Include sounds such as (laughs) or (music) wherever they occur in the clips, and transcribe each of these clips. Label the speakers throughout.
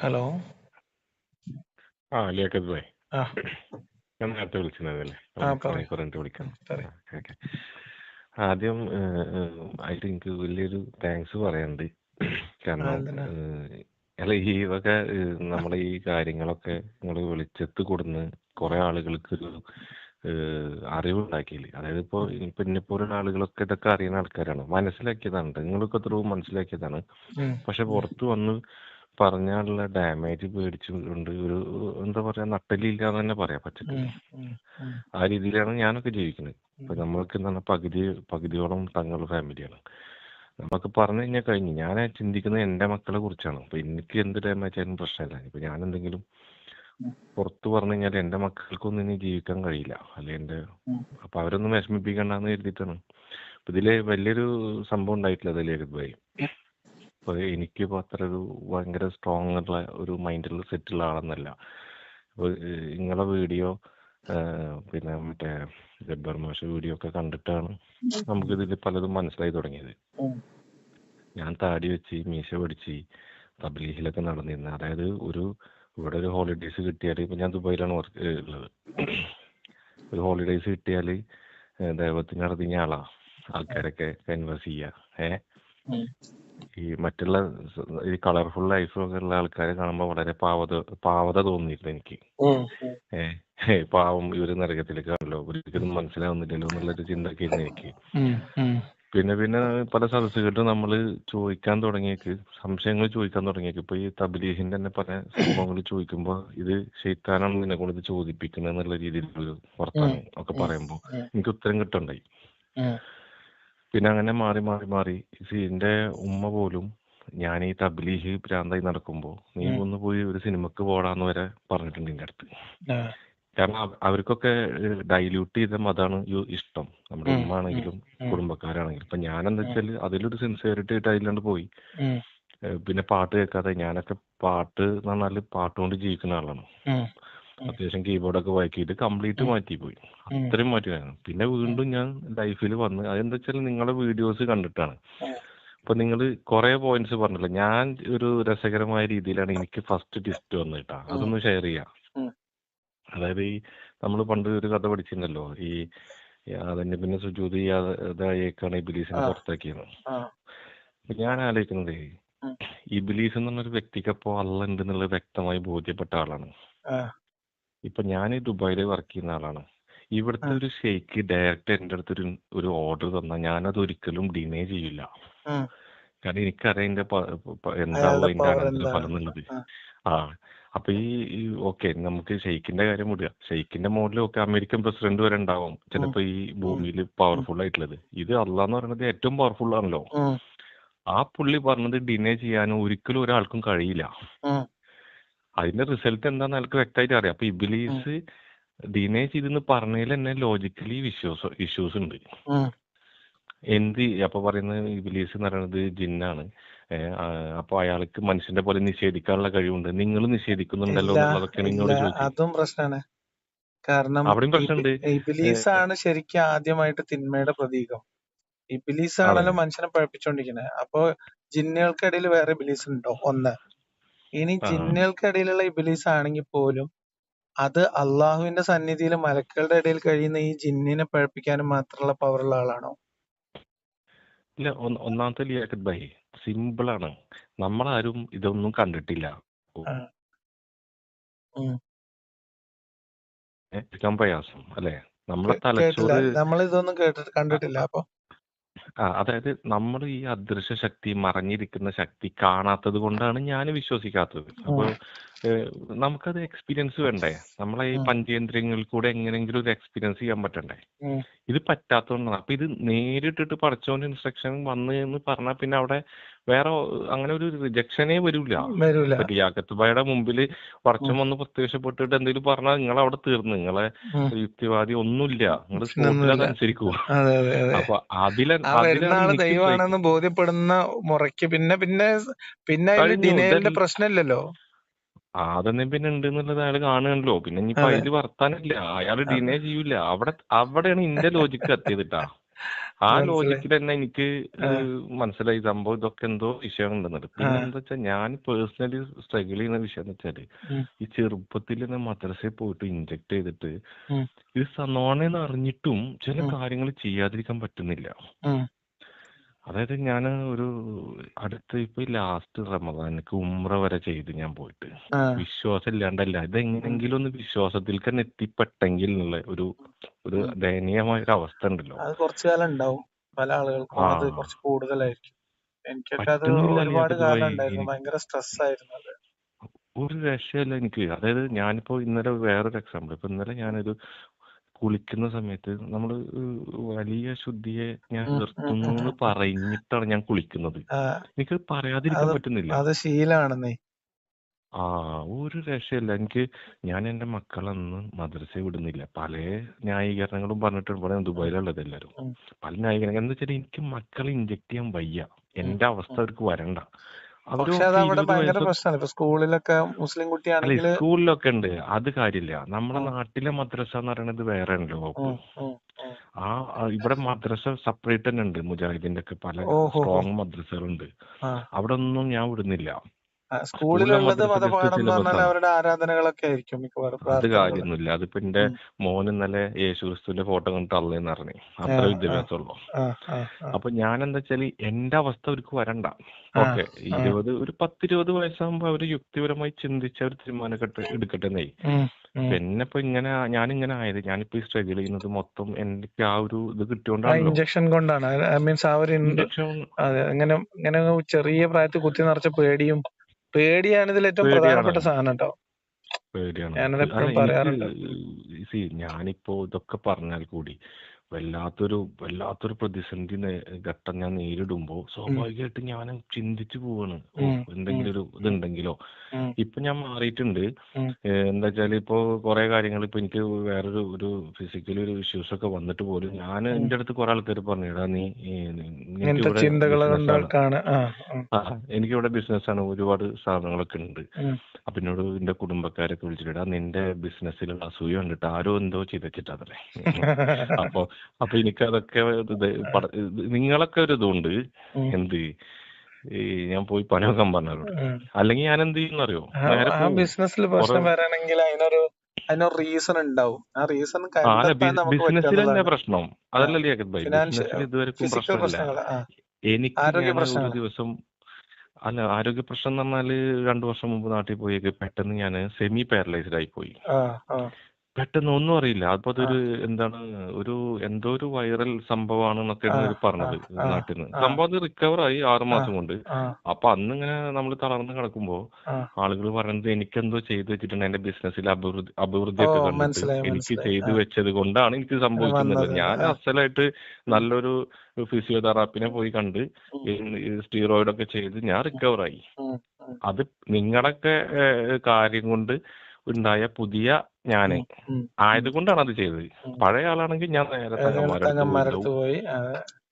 Speaker 1: Hello.
Speaker 2: ആ ലിയാഖത്ത് ഭായ്. ഞാൻ നേരത്തെ
Speaker 1: പറയ്.
Speaker 2: വിളിക്കാം ആദ്യം ആയിട്ട് എനിക്ക് വലിയൊരു താങ്ക്സ് പറയാനുണ്ട്. കാരണം അല്ല ഈ വക നമ്മളെ ഈ കാര്യങ്ങളൊക്കെ നിങ്ങൾ വെളിച്ചത്ത് കൊടുന്ന് കുറെ ആളുകൾക്ക് ഒരു അറിവുണ്ടാക്കിയില്ലേ? അതായത് ഇപ്പോ ഇപ്പൊ എന്നെപ്പോലുള്ള ആളുകളൊക്കെ ഇതൊക്കെ അറിയുന്ന ആൾക്കാരാണ്. മനസ്സിലാക്കിയതാണ്. നിങ്ങളൊക്കെ എത്രയും മനസ്സിലാക്കിയതാണ്. പക്ഷെ പുറത്ത് വന്ന് പറഞ്ഞാലുള്ള ഡാമേജ് പേടിച്ചുകൊണ്ട് ഒരു എന്താ പറയാ നട്ടലില്ല എന്ന് തന്നെ പറയാ
Speaker 1: പറ്റില്ല.
Speaker 2: ആ രീതിയിലാണ് ഞാനൊക്കെ ജീവിക്കുന്നത്. ഇപ്പൊ നമ്മൾക്ക് എന്താണ് പകുതി പകുതിയോളം തങ്ങൾ ഫാമിലിയാണ് നമുക്ക് പറഞ്ഞു കഴിഞ്ഞാൽ കഴിഞ്ഞു. ഞാൻ ചിന്തിക്കുന്നത് എന്റെ മക്കളെ കുറിച്ചാണ്. അപ്പൊ എനിക്ക് എന്ത് ഡാമേജ് ആയാലും പ്രശ്നമില്ല. ഇപ്പൊ ഞാൻ എന്തെങ്കിലും പുറത്ത് പറഞ്ഞു കഴിഞ്ഞാൽ എന്റെ മക്കൾക്കൊന്നും ഇനി ജീവിക്കാൻ കഴിയില്ല. അല്ലെ എന്റെ അപ്പൊ അവരൊന്നും വിഷമിപ്പിക്കണ്ടെന്ന് കരുതിയിട്ടാണ്. ഇതിൽ വലിയൊരു സംഭവം ഉണ്ടായിട്ടില്ല അതിൽ ഭായി അപ്പൊ എനിക്കിപ്പോ അത്ര ഒരു ഭയങ്കര സ്ട്രോങ് ഉള്ള ഒരു മൈൻഡിൽ സെറ്റ് ഉള്ള അപ്പോൾ നിങ്ങളെ വീഡിയോ പിന്നെ മറ്റേ ജബ്ബർ മാഷ വീഡിയോ ഒക്കെ കണ്ടിട്ടാണ് നമുക്ക് ഇതിൽ പലതും മനസ്സിലായി തുടങ്ങിയത്. ഞാൻ താടി വെച്ച് മീശ പിടിച്ച് തബ്ലീഹിലൊക്കെ നടന്നിരുന്നത് അതായത് ഒരു ഇവിടെ ഒരു ഹോളിഡേയ്സ് കിട്ടിയാൽ ഇപ്പൊ ഞാൻ ദുബായിലാണ് വർക്ക് ഉള്ളത്. ഒരു ഹോളിഡേയ്സ് കിട്ടിയാൽ ദൈവത്തിന് അറിഞ്ഞ ആളാ. ആൾക്കാരൊക്കെ കൺവേഴ്സ് ചെയ്യുക ഏഹ്. ഈ മറ്റുള്ള ഈ കളർഫുൾ ലൈഫൊക്കെ ഉള്ള ആൾക്കാരെ കാണുമ്പോൾ വളരെ പാവത പാവത തോന്നിയിരുന്നു എനിക്ക്. ഏഹ് പാവം ഇവർ നരകത്തിലേക്ക് ആണല്ലോ ഒരിക്കലും മനസ്സിലാവുന്നില്ലല്ലോ എന്നുള്ളൊരു ചിന്തയൊക്കെയായിരുന്നു എനിക്ക്. പിന്നെ പിന്നെ പല സദസ്സുകളിലും നമ്മൾ ചോദിക്കാൻ തുടങ്ങിയേക്ക് സംശയങ്ങൾ ചോദിക്കാൻ തുടങ്ങിയേക്ക് ഇപ്പൊ ഈ തബ്ലീഹിന്റെ തന്നെ പല സംഭവങ്ങൾ ചോദിക്കുമ്പോൾ ഇത് ശൈത്താനാണ് നിന്നെ കൊണ്ട് ഇത് ചോദിപ്പിക്കുന്നത് എന്നുള്ള രീതിയിലുള്ള വർത്താനം ഒക്കെ പറയുമ്പോൾ എനിക്ക് ഉത്തരം കിട്ടണ്ടായി. പിന്നെ അങ്ങനെ മാറി മാറി മാറി സി എന്റെ ഉമ്മ പോലും ഞാൻ ഈ തബ്ലീഹ് പ്രാന്തായി നടക്കുമ്പോ നീ ഒന്ന് പോയി ഒരു സിനിമക്ക് പോടാന്ന് വരെ പറഞ്ഞിട്ടുണ്ട് എന്റെ അടുത്ത്. കാരണം അവ- അവർക്കൊക്കെ ഡൈല്യൂട്ട് ചെയ്ത മതാണ് യു- ഇഷ്ടം നമ്മുടെ ഉമ്മ ആണെങ്കിലും. കുടുംബക്കാരാണെങ്കിലും ഇപ്പൊ ഞാൻ എന്താ വെച്ചാൽ അതിലൊരു സിൻസിയറിറ്റി ആയിട്ട് അതിലാണ്ട് പോയി
Speaker 1: ഉം.
Speaker 2: ഏഹ് പിന്നെ പാട്ട് കേൾക്കാതെ ഞാനൊക്കെ പാട്ട് എന്ന് പറഞ്ഞാൽ പാട്ടുകൊണ്ട് ജീവിക്കുന്ന ആളാണ്
Speaker 1: ഉം.
Speaker 2: അത്യാവശ്യം കീബോർഡൊക്കെ വായിക്കിയിട്ട് കംപ്ലീറ്റ് മാറ്റി പോയി അത്രയും മാറ്റി പോയി. പിന്നെ വീണ്ടും ഞാൻ ലൈഫിൽ വന്ന് അതെന്താ വെച്ചാൽ നിങ്ങളുടെ വീഡിയോസ് കണ്ടിട്ടാണ്. അപ്പൊ നിങ്ങൾ കുറെ പോയിന്റ്സ് പറഞ്ഞല്ലോ? ഞാൻ ഒരു രസകരമായ രീതിയിലാണ് എനിക്ക് ഫസ്റ്റ് ടിസ്റ്റ് വന്നത് കേട്ടോ അതൊന്ന് ഷെയർ ചെയ്യാം. അതായത് ഈ നമ്മൾ പണ്ട് ഒരു കഥ പഠിച്ചിരുന്നല്ലോ. ഈ അതന്നെ പിന്നെ സുജൂതി അതായേക്കാണ് ഇബിലീസിനെ
Speaker 1: ബിലീസിനെ
Speaker 2: പുറത്താക്കിയത്. ഞാൻ ആലോചിക്കുന്നത്
Speaker 1: ഈ
Speaker 2: ഇബിലീസ് എന്ന് പറഞ്ഞൊരു വ്യക്തിക്ക് അപ്പോ അല്ല ഉണ്ട് എന്നുള്ളത് വ്യക്തമായി ബോധ്യപ്പെട്ട ആളാണ്. ഇപ്പൊ ഞാൻ ദുബായിൽ ദുബായിൽ വർക്ക് ചെയ്യുന്ന ആളാണ്. ഇവിടുത്തെ ഒരു ഷെയ്ക്ക് ഡയറക്റ്റ് എന്റെ അടുത്ത് ഒരു ഒരു ഓർഡർ തന്നാൽ അത് ഒരിക്കലും ഡിനേ ചെയ്യില്ല. കാരണം എനിക്കറിയാം എന്റെ പ- പ- എന്താവും അതിന്റെ അനന്തര ഫലം
Speaker 1: എന്താണ്?
Speaker 2: എന്നുള്ളത്
Speaker 1: ആ.
Speaker 2: ആ. അപ്പൊ ഈ ഓക്കെ നമുക്ക് ഷെയ്ക്കിന്റെ കാര്യം വിടുക. ഷെയ്ക്കിന്റെ മോഡലും ഒക്കെ അമേരിക്കൻ പ്രസിഡന്റ് വരെ ഉണ്ടാവും. ചിലപ്പോ ഈ ഭൂമിയിൽ പവർഫുൾ ആയിട്ടുള്ളത്. ഇത് അള്ളാന്ന് പറയുന്നത് ഏറ്റവും പവർഫുൾ ആണല്ലോ. ആ. പുള്ളി പറഞ്ഞത് ഡിനേ ചെയ്യാനും ഒരിക്കലും ഒരാൾക്കും കഴിയില്ല. അതിന്റെ റിസൾട്ട് എന്താന്ന് അയാൾക്ക് വ്യക്തമായിട്ട് അറിയാം. അപ്പൊ ഇബിലീസ് ഡിനേ ചെയ്തെന്ന് പറഞ്ഞതിൽ തന്നെ ലോജിക്കലി വിശ്വാസ ഇഷ്യൂസ് ഉണ്ട്. എന്ത് അപ്പൊ പറയുന്നത് ഇബിലീസ് എന്ന് പറയുന്നത് ജിന്നാണ് അപ്പൊ അയാൾക്ക് മനുഷ്യന്റെ പോലെ നിഷേധിക്കാനുള്ള കഴിവുണ്ട്. നിങ്ങൾ നിഷേധിക്കുന്നുണ്ടല്ലോ ചോദിച്ചത്
Speaker 1: അതും പ്രശ്നമാണ് കാരണം ഇബിലീസ് ആണ് ശരിക്കും ആദ്യമായിട്ട് തിന്മയുടെ പ്രതീകം. ഇബിലീസ് ആണല്ലോ മനുഷ്യനെ പഴപ്പിച്ചോണ്ടിരിക്കുന്നത് അപ്പൊ ജിന്നുകൾക്കിടയിൽ വേറെ ഇബിലീസ് ഉണ്ടോ? ഒന്ന്. ഇനി
Speaker 2: ആ.
Speaker 1: ജിന്നുകൾക്കിടയിലുള്ള ഇബിലീസ് ആണെങ്കിൽ പോലും അത് അള്ളാഹുവിന്റെ സന്നിധിയിൽ മലക്കുകളുടെ ഇടയിൽ കഴിയുന്ന ഈ ജിന്നിനെ പഴപ്പിക്കാനും മാത്രമുള്ള പവറുള്ള ആളാണോ?
Speaker 2: ഇല്ല ഒന്ന് ഒന്നാമത്തെ ലിയാഖത്ത് ഭായി സിമ്പിൾ ആണ് നമ്മളാരും ഇതൊന്നും കണ്ടിട്ടില്ല.
Speaker 1: ആ. ഉം.
Speaker 2: ഏഹ് എടുക്കാൻ പ്രയാസം അല്ലെ? നമ്മളെ
Speaker 1: കേ- കേട്ടില്ല.
Speaker 2: തലച്ചോറ്
Speaker 1: നമ്മൾ ഇതൊന്നും കേട്ടിട്ട് കണ്ടിട്ടില്ല അപ്പൊ?
Speaker 2: ആ അതായത് നമ്മൾ ഈ അദൃശ്യ ശക്തി മറഞ്ഞിരിക്കുന്ന ശക്തി കാണാത്തത് കൊണ്ടാണ് ഞാൻ വിശ്വസിക്കാത്തത്. അപ്പൊ നമുക്കത് എക്സ്പീരിയൻസ് വേണ്ടേ? നമ്മളെ ഈ. പഞ്ചേന്ദ്രിയങ്ങളിൽ കൂടെ എങ്ങനെയെങ്കിലും ഒരു എക്സ്പീരിയൻസ് ചെയ്യാൻ പറ്റണ്ടേ. ഇത് പറ്റാത്തതുകൊണ്ടാണ് അപ്പൊ ഇത് നേരിട്ടിട്ട് പഠിച്ചോണ്ട് ഇൻസ്ട്രക്ഷൻ വന്ന് എന്ന് പറഞ്ഞാൽ പിന്നെ അവിടെ വേറെ അങ്ങനെ ഒരു റിജക്ഷനേ വരൂല. യാക്കത്തുബായുടെ മുമ്പിൽ വർഷം വന്ന് പ്രത്യക്ഷപ്പെട്ടിട്ട് എന്തെങ്കിലും പറഞ്ഞാൽ നിങ്ങൾ അവിടെ തീർന്നു. നിങ്ങളെ. യുക്തിവാദി ഒന്നുമില്ല. നിങ്ങൾ
Speaker 1: അതെ
Speaker 2: അപ്പൊ അതിലെ
Speaker 1: ദൈവമാണെന്ന് ബോധ്യപ്പെടുന്ന മുറയ്ക്ക് പിന്നെ പിന്നെ പിന്നെ പ്രശ്നമില്ലല്ലോ.
Speaker 2: അതൊന്നും പിന്നെ ഉണ്ട് എന്നുള്ളത് അയാൾ കാണുകയാണല്ലോ. പിന്നെ ഇനിയിപ്പോ
Speaker 1: അതെ.
Speaker 2: അതിൽ വർത്താനില്ല. അയാൾ ഡിനേ ചെയ്യൂല. അവിടെ അവിടെയാണ് ഇന്റെ ലോജിക്ക് എത്തിയതിട്ടാ ആ. ലോജിക്കിൽ തന്നെ എനിക്ക്. മനസ്സിലായി. സംഭവം ഇതൊക്കെ എന്തോ വിഷയം ഉണ്ടെന്നുള്ളത് പിന്നെ എന്താ വെച്ചാൽ ഞാൻ പേഴ്സണലി സ്ട്രഗിൾ ചെയ്യുന്ന വിഷയം എന്ന്
Speaker 1: വെച്ചാൽ
Speaker 2: ഈ ചെറുപ്പത്തിൽ തന്നെ മദ്രസയിൽ പോയിട്ട് ഇൻജക്ട് ചെയ്തിട്ട്. ഇത് സനോണെന്ന് അറിഞ്ഞിട്ടും ചില കാര്യങ്ങൾ ചെയ്യാതിരിക്കാൻ പറ്റുന്നില്ല. അതായത് ഞാൻ ഒരു അടുത്ത ഇപ്പൊ ലാസ്റ്റ് റമദാനക്ക് ഉംറ വരെ ചെയ്ത് ഞാൻ പോയിട്ട്. വിശ്വാസം ഇല്ലാണ്ടല്ല ഇതെങ്ങനെങ്കിലും ഒന്ന് വിശ്വാസത്തിൽ തന്നെ എത്തിപ്പെട്ടെങ്കിൽ എന്നുള്ള ഒരു ഒരു ദയനീയമായ ഒരു അവസ്ഥ ഉണ്ടല്ലോ.
Speaker 1: അത് കുറച്ചു കാലം ഉണ്ടാവും. പല ആളുകൾക്കും അത് കുറച്ച് കൂടുതലായിരിക്കും. എനിക്കൊക്കെ അത് ഒരുപാട് കാലം ഉണ്ടായിരുന്നു. ഭയങ്കര സ്ട്രെസ് ആയിരുന്നു അത്.
Speaker 2: ഒരു രക്ഷയല്ല എനിക്ക്. അതായത് ഞാനിപ്പോ ഇന്നലെ വേറൊരു എക്സാമ്പിൾ ഇപ്പൊ ഇന്നലെ ഞാനൊരു കുളിക്കുന്ന സമയത്ത് നമ്മൾ വലിയ ശുദ്ധിയെ ഞാൻ നിർത്തുന്നു എന്ന് പറഞ്ഞിട്ടാണ് ഞാൻ കുളിക്കുന്നത്. എനിക്ക് പറയാതിരിക്കാൻ പറ്റുന്നില്ല.
Speaker 1: അത് ശീലാണെന്നേ.
Speaker 2: ആ ഒരു രക്ഷയില്ല. എനിക്ക് ഞാൻ എന്റെ മക്കളൊന്നും മദ്രസ വിടുന്നില്ല. പല ന്യായീകരണങ്ങളും പറഞ്ഞിട്ട് ഇവിടെ ദുബായിലുള്ളത് എല്ലാവരും.
Speaker 1: ഉം.
Speaker 2: പല ന്യായീകരണം എന്താ വെച്ചാൽ എനിക്ക് മക്കളെ ഇഞ്ചക്ട് ചെയ്യാൻ വയ്യ. എന്റെ അവസ്ഥ അവർക്ക് വരണ്ട.
Speaker 1: പക്ഷെ അത്
Speaker 2: ഒക്കെ
Speaker 1: അവിടെ ഭയങ്കര പ്രശ്നമാണ് ഇപ്പൊ സ്കൂളിലൊക്കെ മുസ്ലിം കുട്ടിയാണെങ്കിൽ
Speaker 2: സ്കൂളിലൊക്കെ ഉണ്ട്. അത് കാര്യമില്ല. നമ്മുടെ നാട്ടിലെ മദ്രസ എന്ന് പറയുന്നത് വേറെ ഉണ്ടല്ലോ. ആ ഇവിടെ മദ്രസ സെപ്പറേറ്റ് തന്നെ ഉണ്ട് മുജാഹിദിന്റെ ഒക്കെ പല സ്ട്രോങ് മദ്രസകളുണ്ട്. അവിടെ ഒന്നും ഞാൻ വിടുന്നില്ല.
Speaker 1: സ്കൂളിലുള്ളത് മതപാഠം പറഞ്ഞാൽ അവരുടെ ആരാധനകളൊക്കെ ആയിരിക്കും മിക്കവാറും
Speaker 2: അത് കാര്യമൊന്നുമില്ല. അതിപ്പോ എന്റെ മോൻ ഇന്നലെ യേശു ക്രിസ്തുവിന്റെ ഫോട്ടോ കണ്ടിട്ട് അള്ളേന്ന് പറഞ്ഞു. അത്ര വിദ്യാഭ്യാസമുള്ളൂ. അപ്പൊ ഞാൻ എന്താ വെച്ചാൽ എന്റെ അവസ്ഥ അവർക്ക് വരണ്ട. ഓക്കെ. ഇരുപത് ഒരു പത്തിരുപത് വയസ്സാകുമ്പോ അവർ യുക്തിപരമായി ചിന്തിച്ച ഒരു തീരുമാനം എടുക്കട്ടെ
Speaker 1: ഉം.
Speaker 2: പിന്നെ ഇപ്പൊ ഇങ്ങനെ ഞാനിങ്ങനെ ആയത്. ഞാനിപ്പോ ഈ സ്ട്രഗിൾ ചെയ്യുന്നത് മൊത്തം എനിക്ക് ആ ഒരു ഇത് കിട്ടിയോണ്ടാണ്
Speaker 1: ഇഞ്ചക്ഷൻ കൊണ്ടാണ്. മീൻസ് ആ ഒരു
Speaker 2: ഇഞ്ചക്ഷൻ
Speaker 1: ഇങ്ങനെ ഇങ്ങനെ ചെറിയ പ്രായത്തിൽ കുത്തി നിറച്ച പേടിയും പേടിയാണ് ഇതിൽ ഏറ്റവും പ്രധാനപ്പെട്ട സാധനം കേട്ടോ
Speaker 2: പേടിയാണ്. ഞാനിപ്പോ ഇതൊക്കെ പറഞ്ഞാൽ കൂടി വല്ലാത്തൊരു വല്ലാത്തൊരു പ്രതിസന്ധി നേ- ഘട്ടം ഞാൻ നേരിടുമ്പോ സ്വാഭാവികമായിട്ട് ഞാൻ ചിന്തിച്ചു പോവാണ്. ഓ എന്തെങ്കിലും ഒരു ഇതുണ്ടെങ്കിലോ? ഇപ്പൊ ഞാൻ മാറിയിട്ടുണ്ട്. ഏഹ് എന്താ വെച്ചാൽ ഇപ്പോ കുറെ കാര്യങ്ങൾ ഇപ്പൊ എനിക്ക് വേറൊരു ഒരു ഫിസിക്കലി ഒരു ഇഷ്യൂസ് ഒക്കെ വന്നിട്ട് പോലും ഞാൻ. എന്റെ അടുത്ത് കുറെ ആൾക്കാർ പറഞ്ഞു എടാ നീ ഈ നി-
Speaker 1: ഇങ്ങനത്തെ ചിന്തകൾ
Speaker 2: ബിസിനസ് ആണ്.
Speaker 1: ആ
Speaker 2: എനിക്കിവിടെ ബിസിനസ്സാണ് ഒരുപാട് സാധനങ്ങളൊക്കെ ഉണ്ട്.
Speaker 1: ഉം.
Speaker 2: അപ്പൊ എന്നോട് എന്റെ കുടുംബക്കാരൊക്കെ വിളിച്ചിട്ടാ നിന്റെ ബിസിനസ്സിലുള്ള അസൂയ കണ്ടിട്ട് ആരോ എന്തോ ചെയ്തിട്ടാ (laughs) അപ്പൊ അപ്പൊ എനിക്ക് അതൊക്കെ നിങ്ങളൊക്കെ ഒരു ഇതുണ്ട്. എന്ത്? ഈ ഞാൻ പോയി പണിയൊക്കാൻ പറഞ്ഞവരോട്
Speaker 1: ഉം.
Speaker 2: അല്ലെങ്കിൽ ഞാൻ എന്ത് ചെയ്യുന്ന അറിയോ
Speaker 1: ബിസിനസ്സിൽ പ്രശ്നം വരാണെങ്കിൽ അതിനൊരു അതിനൊരു റീസൺ ഉണ്ടാവും. ആ റീസൺ
Speaker 2: ബിസിനസ്സിലല്ലേ പ്രശ്നം. അതല്ലല്ലേ ജാക്കബ് ഭായ് ബിസിനസ്സിൽ ഇതുവരെക്കും പ്രശ്നമില്ല. എനിക്ക് ഒരു ദിവസം അല്ല ആരോഗ്യ പ്രശ്നം എന്ന് പറഞ്ഞാൽ രണ്ടു വർഷം മുമ്പ് നാട്ടിൽ പോയി പെട്ടെന്ന് ഞാൻ സെമി പാരലൈസ്ഡ് ആയി പോയി. പെട്ടെന്ന് ഒന്നും അറിയില്ല. അപ്പൊ അതൊരു എന്താണ് ഒരു എന്തോ ഒരു വൈറൽ
Speaker 1: സംഭവമാണ്
Speaker 2: എന്നൊക്കെയാണ്
Speaker 1: ഇവർ
Speaker 2: പറഞ്ഞത്
Speaker 1: നാട്ടിന്ന്.
Speaker 2: നാട്ടിൽ നിന്ന് സംഭവം അത് റിക്കവർ ആയി ആറു മാസം കൊണ്ട്. അപ്പൊ അന്ന് ഇങ്ങനെ നമ്മൾ തളർന്ന് കിടക്കുമ്പോ ആളുകൾ പറയുന്നത് എനിക്കെന്തോ ചെയ്തു വെച്ചിട്ടുണ്ട് എന്റെ ബിസിനസ്സിൽ അഭിവൃദ്ധി അഭിവൃദ്ധിയൊക്കെ കണ്ടിട്ട് എനിക്ക് ചെയ്തു വെച്ചത് കൊണ്ടാണ് എനിക്ക് സംഭവിക്കുന്നത് ഞാൻ അസലായിട്ട് നല്ലൊരു ഫിസിയോതെറാപ്പിനെ പോയി കണ്ട് സ്റ്റീറോയിഡ് ഒക്കെ ചെയ്ത് ഞാൻ റിക്കവർ ആയി. അത് നിങ്ങളൊക്കെ കാര്യം കൊണ്ട് ഉണ്ടായ പുതിയ
Speaker 1: ഞാൻ.
Speaker 2: ആയതുകൊണ്ടാണ് അത് ചെയ്തത്. പഴയ ആളാണെങ്കിൽ ഞാൻ നേരെ
Speaker 1: തങ്ങന്മാരടുത്ത് പോയി.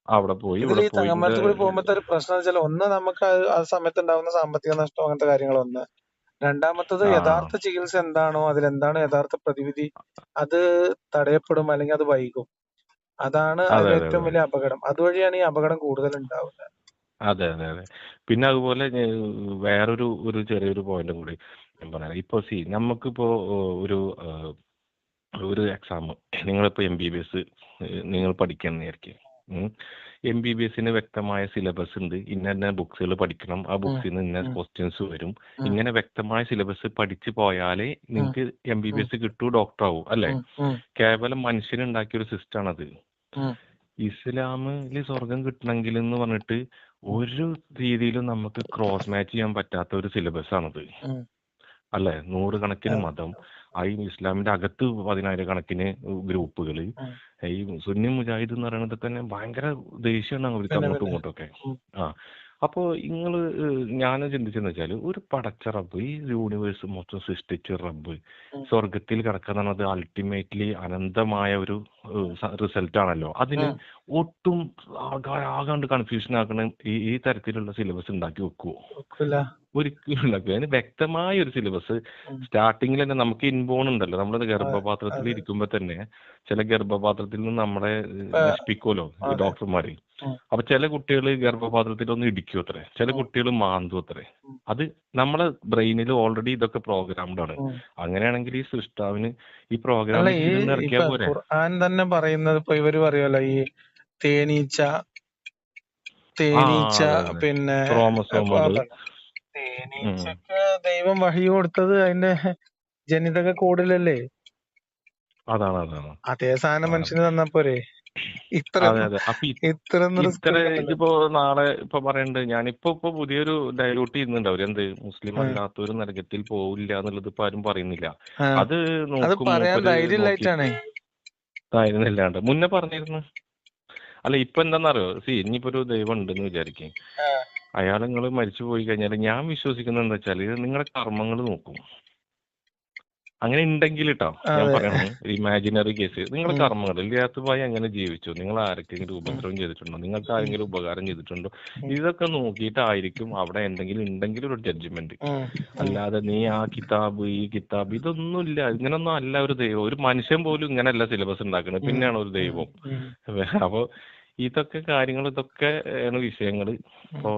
Speaker 2: അവിടെ പോയി
Speaker 1: തങ്ങന്മാരത്ത് കൂടി പോകുമ്പോഴത്തെ ഒരു പ്രശ്നം വെച്ചാൽ ഒന്ന് നമുക്ക് ആ സമയത്ത് ഉണ്ടാകുന്ന സാമ്പത്തിക നഷ്ടം അങ്ങനത്തെ കാര്യങ്ങൾ ഒന്ന്. രണ്ടാമത്തത് യഥാർത്ഥ ചികിത്സ എന്താണോ അതിലെന്താണ് യഥാർത്ഥ പ്രതിവിധി അത് തടയപ്പെടും അല്ലെങ്കിൽ അത് വൈകും. അതാണ്
Speaker 2: അതെ
Speaker 1: അതിൽ
Speaker 2: അതെ
Speaker 1: ഏറ്റവും വലിയ അപകടം. അതുവഴിയാണ് ഈ അപകടം കൂടുതൽ ഉണ്ടാവുന്നത്.
Speaker 2: അതെ അതെ അതെ. പിന്നെ അതുപോലെ വേറൊരു ഒരു ചെറിയൊരു പോയിന്റും കൂടി. പറയാം. ഇപ്പോൾ സി നമുക്കിപ്പോൾ ഒരു ഒരു എക്സാം നിങ്ങളിപ്പോൾ എം ബി ബി എസ് നിങ്ങൾ പഠിക്കണം വിചാരിക്കും എം ബി ബി എസിന് വ്യക്തമായ സിലബസ് ഉണ്ട്. ഇന്ന ഇന്ന ബുക്സുകൾ പഠിക്കണം. ആ ബുക്സിൽ നിന്ന് ഇന്ന ക്വസ്റ്റ്യൻസ് വരും. ഇങ്ങനെ വ്യക്തമായ സിലബസ് പഠിച്ചു പോയാലേ നിങ്ങൾക്ക് എം ബി ബി എസ് കിട്ടൂ ഡോക്ടർ ആവും അല്ലേ? കേവലം മനുഷ്യനുണ്ടാക്കിയ ഒരു സിസ്റ്റം ആണത്.
Speaker 1: ഇസ്ലാമിൽ
Speaker 2: ഇസ്ലാമിൽ സ്വർഗം കിട്ടണമെങ്കിൽ എന്ന് പറഞ്ഞിട്ട് ഒരു രീതിയിലും നമുക്ക് ക്രോസ് മാച്ച് ചെയ്യാൻ പറ്റാത്ത ഒരു സിലബസ് ആണത്. അല്ലെ? നൂറുകണക്കിന്
Speaker 1: കണക്കിന്
Speaker 2: മതം. ഈ ഇസ്ലാമിന്റെ അകത്ത് പതിനായിരക്കണക്കിന് ഗ്രൂപ്പുകൾ. ഈ സുന്നി മുജാഹിദ് എന്ന് പറയുന്നത് തന്നെ ഭയങ്കര ദേഷ്യമാണ് അവർക്ക് അങ്ങോട്ടും ഇങ്ങോട്ടും ഒക്കെ. ആ. അപ്പോ നിങ്ങൾ ഞാൻ ചിന്തിച്ചെന്ന് വെച്ചാൽ ഒരു പടച്ച റബ്ബ് ഈ യൂണിവേഴ്സ് മൊത്തം സൃഷ്ടിച്ച റബ്ബ്. സ്വർഗത്തിൽ കിടക്കുക എന്നത് അൾട്ടിമേറ്റ്ലി അനന്തമായ ഒരു റിസൾട്ട് ആണല്ലോ അതിന്. ഒട്ടും ആകാ- ആകാണ്ട് കൺഫ്യൂഷൻ ആക്കണ ഈ ഈ തരത്തിലുള്ള സിലബസ് ഉണ്ടാക്കി വെക്കുവോ ഒരിക്കലും ഉണ്ടാക്കുക അതിന് വ്യക്തമായ ഒരു സിലബസ്. സ്റ്റാർട്ടിങ്ങിൽ തന്നെ നമുക്ക് ഇൻബോൺ ഉണ്ടല്ലോ നമ്മൾ ഗർഭപാത്രത്തിൽ
Speaker 1: ഇരിക്കുമ്പോൾ
Speaker 2: ഇരിക്കുമ്പോ തന്നെ ചില ഗർഭപാത്രത്തിൽ നിന്ന് നമ്മളെ നശിപ്പിക്കുമല്ലോ ഡോക്ടർമാര്. അപ്പൊ ചില കുട്ടികൾ ഗർഭപാത്രത്തിൽ ഒന്ന് ഇടിക്കും അത്രേ. ചില. കുട്ടികൾ മാന്തു അത്രേ. അത് നമ്മളെ ബ്രെയിനിൽ ഓൾറെഡി ഇതൊക്കെ പ്രോഗ്രാംഡ് ആണ്. അങ്ങനെയാണെങ്കിൽ ഈ സൃഷ്ടാവിന് ഈ പ്രോഗ്രാം ഇറക്കിയാൽ പോരെ?
Speaker 1: ഖുർആൻ തന്നെ പറയുന്നത് ഇപ്പൊ ഇവർ പറയുമല്ലോ ഈ തേനീച്ച തേനീച്ച. പിന്നെ. തേനീച്ചക്ക് ദൈവം വഴി കൊടുത്തത് അതിന്റെ ജനിതക കോഡിലല്ലേ?
Speaker 2: അതാണ് അതാണ്.
Speaker 1: അതേ സാധനം. മനുഷ്യന് തന്നപ്പോരേ
Speaker 2: അതെ അതെ. അപ്പൊ ഇ-
Speaker 1: ഇത്ര റിസ്ക്
Speaker 2: ഇത്ര ഇതിപ്പോ നാളെ ഇപ്പൊ പറയണ്ട് ഞാനിപ്പോ ഇപ്പൊ പുതിയൊരു ഡയലോട്ട് ചെയ്യുന്നുണ്ട് അവർ എന്ത് മുസ്ലിം. അല്ലാത്തൊരു നരകത്തിൽ പോവില്ല എന്നുള്ളത് ഇപ്പൊ ആരും പറയുന്നില്ല. അത് നോക്കിയിട്ടായിരുന്നില്ലാണ്ട് മുന്നേ പറഞ്ഞിരുന്നു. അല്ല ഇപ്പൊ എന്താണെന്നറിയോ സി ഇനിയിപ്പോ ഒരു ദൈവം ഉണ്ടെന്ന് വിചാരിക്കും. അയാൾ നിങ്ങൾ മരിച്ചു പോയി കഴിഞ്ഞാൽ ഞാൻ വിശ്വസിക്കുന്നത് എന്താ വെച്ചാൽ നിങ്ങളുടെ കർമ്മങ്ങൾ നോക്കും. അങ്ങനെ ഉണ്ടെങ്കിൽ കേട്ടോ ഞാൻ പറയണേ ഇമാജിനറി കേസ് നിങ്ങളുടെ
Speaker 1: ഉം.
Speaker 2: കർമ്മങ്ങൾ ഇല്ലാത്തതായി അങ്ങനെ ജീവിച്ചു? നിങ്ങൾ ആർക്കെങ്കിലും ഉപദ്രവം ചെയ്തിട്ടുണ്ടോ? നിങ്ങൾക്ക് ആരെങ്കിലും ഉപകാരം ചെയ്തിട്ടുണ്ടോ. ഇതൊക്കെ നോക്കിയിട്ടായിരിക്കും അവിടെ എന്തെങ്കിലും ഉണ്ടെങ്കിലും ഒരു ജഡ്ജ്മെന്റ് അല്ലാതെ നീ ആ കിതാബ് ഈ കിതാബ് ഇതൊന്നും ഇല്ല ഇങ്ങനൊന്നും അല്ല ഒരു ദൈവം. ഒരു മനുഷ്യൻ പോലും ഇങ്ങനല്ല സിലബസ് ഉണ്ടാക്കുന്നത്. പിന്നെയാണ് ഒരു ദൈവം. അപ്പൊ ഇതൊക്കെ കാര്യങ്ങൾ ഇതൊക്കെ ആണ് വിഷയങ്ങൾ അപ്പോ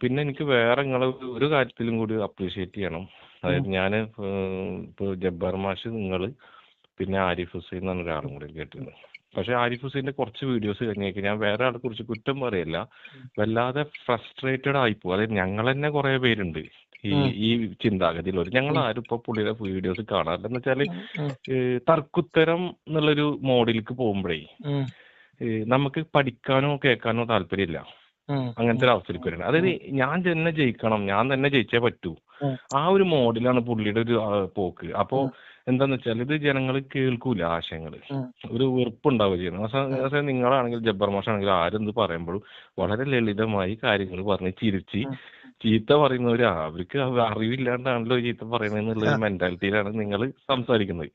Speaker 2: പിന്നെ എനിക്ക് വേറെ നിങ്ങളെ ഒരു കാര്യത്തിലും കൂടി അപ്രീഷിയേറ്റ് ചെയ്യണം. അതായത് ഞാൻ ഇപ്പോൾ ജബ്ബാർ മാഷ് നിങ്ങൾ പിന്നെ ആരിഫ് ഹുസൈൻ എന്ന് പറഞ്ഞ ഒരാളും കൂടി കേട്ടിരുന്നു പക്ഷെ ആരിഫ് ഹുസൈന്റെ കുറച്ച് വീഡിയോസ് കഴിഞ്ഞേക്ക് ഞാൻ വേറെ ആളെ കുറിച്ച് കുറ്റം പറയല്ല. വല്ലാതെ ഫ്രസ്ട്രേറ്റഡ് പോകും അതായത് ഞങ്ങൾ തന്നെ കുറെ പേരുണ്ട്. ഈ ഈ ചിന്താഗതിയിലുള്ളവർ ഞങ്ങൾ ആരും ഇപ്പൊ പുള്ളിയുടെ വീഡിയോസ് കാണാറില്ല. എന്ന് വെച്ചാൽ തർക്കുത്തരം എന്നുള്ളൊരു മോഡിലേക്ക് പോകുമ്പോഴേ. നമുക്ക് പഠിക്കാനോ കേൾക്കാനോ താല്പര്യമില്ല. അങ്ങനത്തെ ഒരു അവസ്ഥയിലേക്ക് വരുന്നത് അതായത് ഞാൻ തന്നെ ജയിക്കണം. ഞാൻ തന്നെ ജയിച്ചേ പറ്റൂ. ആ. ഒരു മോഡലാണ് പുള്ളിയുടെ ഒരു പോക്ക്. അപ്പോ. എന്താന്ന് വെച്ചാൽ ഇത് ജനങ്ങൾ കേൾക്കൂല ആശയങ്ങൾ ഒരു വെറുപ്പുണ്ടാവുക ചെയ്യുന്നത്. നിങ്ങളാണെങ്കിൽ ജബ്ബർ മാഷാണെങ്കിൽ ആരെന്ത് പറയുമ്പോഴും വളരെ ലളിതമായി കാര്യങ്ങൾ പറഞ്ഞ് ചിരിച്ച്. ചീത്ത പറയുന്നവര്. അവർക്ക് അറിവില്ലാണ്ടാണല്ലോ ചീത്ത പറയുന്നത്
Speaker 1: ആ.
Speaker 2: മെന്റാലിറ്റിയിലാണ് നിങ്ങൾ സംസാരിക്കുന്നത്.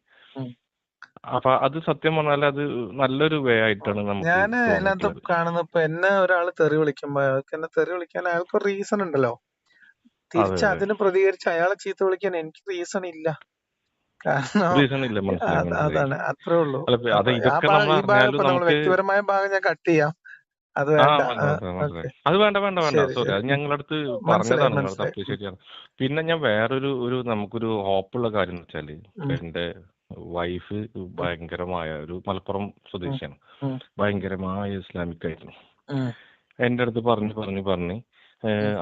Speaker 2: അപ്പൊ അത് സത്യം പറഞ്ഞാൽ അത് നല്ലൊരു വേ ആയിട്ടാണ് നമുക്ക്
Speaker 1: ഞാൻ അതിനകത്ത്
Speaker 2: തോന്നിയിട്ടുള്ളത്.
Speaker 1: കാണുന്ന ഇപ്പൊ എന്നെ ഒരാൾ തെറി വിളിക്കുമ്പോ അയാൾക്ക് എന്നെ തെറി വിളിക്കാൻ അയാൾക്ക് ഒരു റീസൺ ഉണ്ടല്ലോ. തിരിച്ച്
Speaker 2: അതെ.
Speaker 1: അതിന് പ്രതികരിച്ച് അയാളെ ചീത്ത വിളിക്കാൻ എനിക്ക് റീസൺ ഇല്ല. കാരണം അതാണ് അത്രേ ഉള്ളൂ. വ്യക്തിപരമായ ഭാഗം ഞാൻ കട്ട് ചെയ്യാം. അത്
Speaker 2: അത് വേണ്ട വേണ്ട വേണ്ട. സോറി അത് ഞങ്ങളടുത്ത് പറഞ്ഞതാണ് ശരിയാണ് പിന്നെ ഞാൻ വേറൊരു ഒരു നമുക്കൊരു ഹോപ്പുള്ള കാര്യം എന്ന്
Speaker 1: വെച്ചാൽ
Speaker 2: എന്റെ വൈഫ് ഭയങ്കരമായ ഒരു മലപ്പുറം സ്വദേശിയാണ്. ഭയങ്കരമായ ഇസ്ലാമിക് ആയിരുന്നു. എന്റെ അടുത്ത് പറഞ്ഞു പറഞ്ഞു പറഞ്ഞ്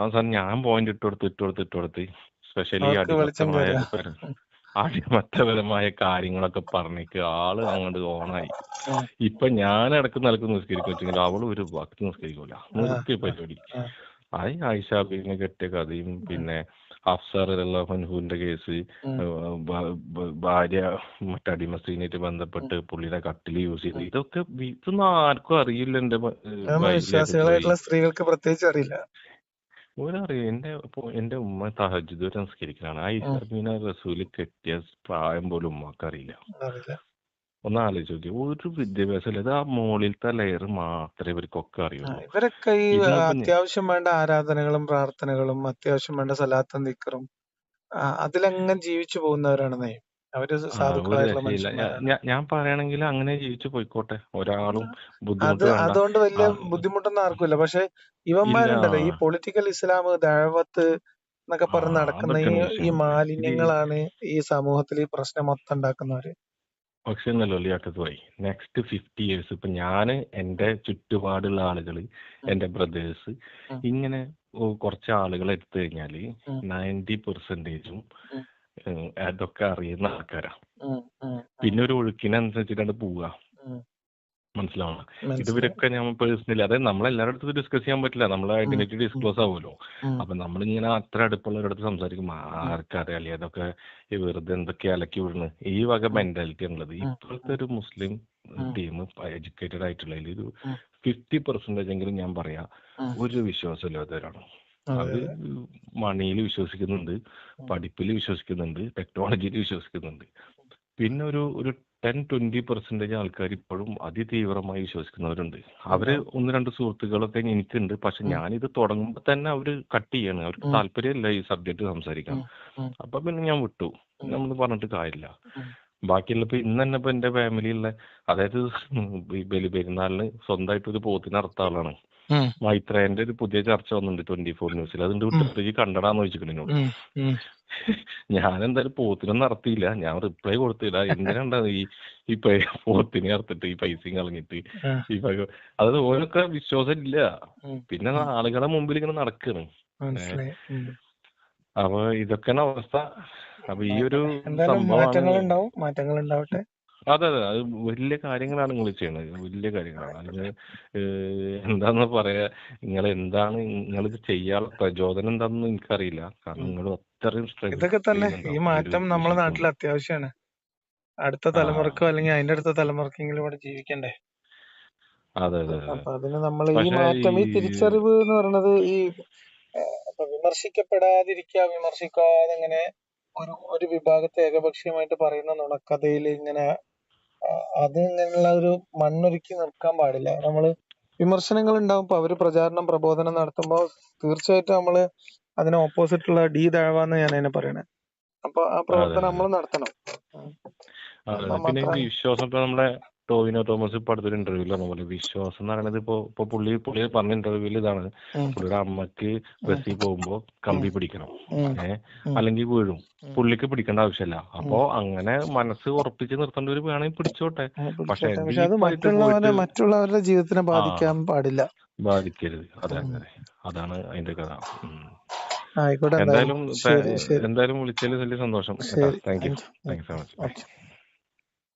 Speaker 2: അവസാനം ഞാൻ പോയിന്റ് ഇട്ട് കൊടുത്ത് ഇട്ട് കൊടുത്ത് ഇട്ട് കൊടുത്ത് സ്പെഷ്യലി അടിമത്തമായ അടിമത്തപരമായ കാര്യങ്ങളൊക്കെ പറഞ്ഞിക്ക് ആൾ അങ്ങോട്ട് ഓണായി. ഇപ്പൊ ഞാൻ ഇടയ്ക്ക് നിലയ്ക്ക് നിസ്കരിക്കും വെച്ചെങ്കിൽ അവൾ ഒരു ഭക്തി നിസ്കരിക്കൂല. നിർത്തി പരിപാടി. ആയി ആയിഷ ബീവിനെ കെട്ടിയ കഥയും പിന്നെ അഫ്സർ ഹൻഹുവിന്റെ കേസ് ഭാര്യ മറ്റേ സ്ത്രീനായിട്ട് ബന്ധപ്പെട്ട് പുള്ളിയുടെ കട്ടിൽ യൂസ് ചെയ്ത്. ഇതൊക്കെ ഇതൊന്നും ആർക്കും അറിയില്ല എന്റെ
Speaker 1: സ്ത്രീകൾക്ക് പ്രത്യേകിച്ച് അറിയില്ല.
Speaker 2: ഒരറിയാം എന്റെ ഇപ്പൊ എന്റെ ഉമ്മ തഹജ്ജുദ് വരെ നിസ്കരിക്കലാണ്. ആ
Speaker 1: ഉം.
Speaker 2: ബീന റസൂൽ കെട്ടിയ പ്രായം പോലും ഉമ്മക്ക് അറിയില്ല
Speaker 1: അറിയില്ല
Speaker 2: ഒന്ന് ആലോചിച്ച് നോക്കി. ഒരു വിദ്യാഭ്യാസം ഇല്ല ഇത് ആ മുകളിലത്തെ ലെയർ മാത്രമേ ഇവർക്കൊക്കെ
Speaker 1: അറിയൂ
Speaker 2: അറിയുള്ളൂ
Speaker 1: ഇവരൊക്കെ ഈ അത്യാവശ്യം വേണ്ട ആരാധനകളും പ്രാർത്ഥനകളും അത്യാവശ്യം വേണ്ട സലാത്തും നിക്കറും അതിലങ്ങനെ ജീവിച്ചു പോകുന്നവരാണെന്നേ.
Speaker 2: അവർ
Speaker 1: സാധുക്കളായിട്ടുള്ള മനുഷ്യന്മാരാണ്.
Speaker 2: ഞാൻ പറയണെങ്കിൽ അങ്ങനെ ജീവിച്ചു പോയിക്കോട്ടെ. ഒരാളും
Speaker 1: അത് അതുകൊണ്ട് വലിയ ബുദ്ധിമുട്ടൊന്നും ആർക്കുമില്ല. പക്ഷെ ഇവന്മാരുണ്ടല്ലോ ഈ പൊളിറ്റിക്കൽ ഇസ്ലാം ദഴവത്ത് എന്നൊക്കെ പറഞ്ഞ് നടക്കുന്ന ഈ ഈ മാലിന്യങ്ങളാണ് ഈ സമൂഹത്തിൽ ഈ പ്രശ്നം മൊത്തം ഉണ്ടാക്കുന്നവര്.
Speaker 2: പക്ഷെ എന്നല്ലോ ലിയാക്കത്ത് പോയി. നെക്സ്റ്റ് ഫിഫ്റ്റി ഇയേഴ്സ് ഇപ്പൊ ഞാൻ എന്റെ ചുറ്റുപാടുള്ള ആളുകൾ എന്റെ ബ്രദേഴ്സ് ഇങ്ങനെ കുറച്ച് ആളുകളെ എടുത്തു
Speaker 1: കഴിഞ്ഞാൽ.
Speaker 2: നയന്റി പെർസെന്റേജും. അതൊക്കെ അറിയുന്ന ആൾക്കാരാ.
Speaker 1: ഉം, ഉം, ഉം,
Speaker 2: പിന്നെ ഒരു ഒഴുക്കിനനുസരിച്ചിട്ടാണ് പോവുക. മനസ്സിലാവണം ഇത്
Speaker 1: മനസ്സിലായി.
Speaker 2: ഇവരൊക്കെ ഞാൻ പേഴ്സണലി അതായത് നമ്മളെല്ലാവരുടെ അടുത്ത് ഡിസ്കസ് ചെയ്യാൻ പറ്റില്ല. നമ്മളെ ഐഡന്റിറ്റി ഡിസ്ക്ലോസ് ആവുമല്ലോ. അപ്പൊ നമ്മളിങ്ങനെ അത്ര അടുപ്പുള്ളവരുടെ അടുത്ത് സംസാരിക്കും ആർക്കറിയാലേ അതൊക്കെ ഈ വെറുതെ എന്തൊക്കെ അലക്കി വിടുന്നു ഈ വക മെന്റാലിറ്റി
Speaker 1: ആണുള്ളത്.
Speaker 2: ഇപ്പോഴത്തെ ഒരു മുസ്ലിം ടീം എഡ്യൂക്കേറ്റഡ് ആയിട്ടുള്ളതിൽ ഒരു ഫിഫ്റ്റി പെർസെന്റേജ് എങ്കിലും ഞാൻ പറയാ. ഒരു വിശ്വാസമില്ലാത്തവരാണ്.
Speaker 1: അതെ
Speaker 2: മണിയിൽ വിശ്വസിക്കുന്നുണ്ട് പഠിപ്പിൽ വിശ്വസിക്കുന്നുണ്ട് ടെക്നോളജിയിൽ വിശ്വസിക്കുന്നുണ്ട്. പിന്നെ ഒരു ഒരു ടെൻ ട്വന്റി പെർസെന്റേജ് ആൾക്കാർ ഇപ്പോഴും അതിതീവ്രമായി വിശ്വസിക്കുന്നവരുണ്ട്.
Speaker 1: അവർ
Speaker 2: ഒന്ന് രണ്ട് സുഹൃത്തുക്കളൊക്കെ എനിക്കുണ്ട്. പക്ഷെ ഞാനിത് തുടങ്ങുമ്പോൾ തന്നെ അവർ കട്ട് ചെയ്യാണ്. അവർക്ക് താല്പര്യമില്ല ഈ സബ്ജക്ട് സംസാരിക്കാൻ. അപ്പൊ പിന്നെ ഞാൻ വിട്ടു. നമ്മൾ പറഞ്ഞിട്ട് കാര്യമില്ല. ബാക്കിയുള്ള ഇപ്പൊ ഇന്ന് തന്നെ ഇപ്പൊ എന്റെ ഫാമിലിയിലുള്ള അതായത് ബലി പെരുന്നാളിന് സ്വന്തമായിട്ട് ഒരു പോത്തിനെ അറുത്ത ആളാണ് മൈത്രേന്റെ ഒരു പുതിയ ചർച്ച വന്നിട്ടുണ്ട് ട്വന്റി ഫോർ ന്യൂസിൽ അതുകൊണ്ട് വിട്ടിട്ട് കണ്ടടാന്ന് ചോദിച്ചിട്ടുണ്ട് എന്നോട്. ഞാൻ എന്തായാലും പോത്തിനൊന്നും നടത്തിയില്ല ഞാൻ റിപ്ലൈ കൊടുത്തില്ല. എന്തിനാ ഈ ഈ പോത്തിനെ അറുത്തിട്ട് ഈ പൈസയും കളഞ്ഞിട്ട് ഈ അതായത് അത് ഓരൊക്കെ വിശ്വാസം ഇല്ല. പിന്നെ ആളുകളെ മുമ്പിൽ ഇങ്ങനെ നടക്കാണ്.
Speaker 1: മനസ്സിലായി.
Speaker 2: അപ്പൊ ഇതൊക്കെയാണ് അവസ്ഥ. അപ്പൊ ഈ ഒരു
Speaker 1: മാറ്റങ്ങൾ ഉണ്ടാവും മാറ്റങ്ങൾ ഉണ്ടാവട്ടെ
Speaker 2: അതെ അതെ. അത് വലിയ കാര്യങ്ങളാണ് നിങ്ങൾ ചെയ്യണത്. വലിയ കാര്യങ്ങളാണ്. അതിന് എന്താന്ന് പറയാ നിങ്ങൾ എന്താണ് നിങ്ങൾ ഇത് ചെയ്യാനുള്ള പ്രചോദനം എന്താണെന്ന് എനിക്കറിയില്ല കാരണം. നിങ്ങൾ അത്രയും
Speaker 1: ഇതൊക്കെ തന്നെ ഈ മാറ്റം നമ്മുടെ നാട്ടിൽ അത്യാവശ്യമാണ് അടുത്ത തലമുറക്കോ അല്ലെങ്കിൽ അതിന്റെ അടുത്ത തലമുറക്കെങ്കിലും ഇവിടെ ജീവിക്കണ്ടേ?
Speaker 2: അതെ അതെ
Speaker 1: അപ്പൊ അതിന് നമ്മൾ ഈ മാറ്റം ഈ തിരിച്ചറിവ് എന്ന് പറയുന്നത് ഈ വിമർശിക്കപ്പെടാതിരിക്കുക വിമർശിക്കാതെ ഇങ്ങനെ ഒരു ഒരു വിഭാഗത്തെ ഏകപക്ഷീയമായിട്ട് പറയുന്ന നുണക്കഥയിൽ ഇങ്ങനെ അത് ഇങ്ങനെയുള്ള ഒരു മണ്ണൊരുക്കി നിർക്കാൻ പാടില്ല. നമ്മൾ വിമർശനങ്ങൾ ഉണ്ടാവും അവർ അവർ പ്രചാരണം പ്രബോധനം നടത്തുമ്പോൾ തീർച്ചയായിട്ടും നമ്മൾ അതിന് ഓപ്പോസിറ്റ് ഉള്ള ഡി താഴ്വാന്ന് ഞാൻ അതിനെ പറയണേ. അപ്പൊ ആ പ്രവർത്തനം നമ്മൾ നടത്തണം.
Speaker 2: പിന്നെ വിശ്വാസം ഇപ്പൊ നമ്മുടെ ടോവിനോ തോമസ് ഇപ്പൊ അടുത്തൊരു ഇന്റർവ്യൂൽ പറഞ്ഞ പോലെ വിശ്വാസം എന്ന് പറയുന്നത് ഇപ്പൊ ഇപ്പൊ പുള്ളി പുള്ളി പറഞ്ഞ ഇന്റർവ്യൂൽ ഇതാണ്. പുള്ളിയുടെ
Speaker 1: അമ്മയ്ക്ക്
Speaker 2: ബസ്സിൽ പോകുമ്പോ കമ്പി പിടിക്കണം.
Speaker 1: ഏ?
Speaker 2: ഏഹ് അല്ലെങ്കിൽ വീഴും. പുള്ളിക്ക് പിടിക്കേണ്ട ആവശ്യമില്ല. അപ്പോ അങ്ങനെ മനസ്സ് ഉറപ്പിച്ച് നിർത്തേണ്ടവർ വേണമെങ്കിൽ പിടിച്ചോട്ടെ. പക്ഷെ
Speaker 1: മറ്റുള്ളവരുടെ ജീവിതത്തിനെ ബാധിക്കാൻ പാടില്ല.
Speaker 2: ബാധിക്കരുത്. അതെ അതെ. അതാണ് അതിന്റെ കഥ.
Speaker 1: ആയിക്കോട്ടെ എന്തായാലും
Speaker 2: എന്തായാലും വിളിച്ചതിൽ വലിയ സന്തോഷം. Thank you.
Speaker 1: Thank you
Speaker 2: so much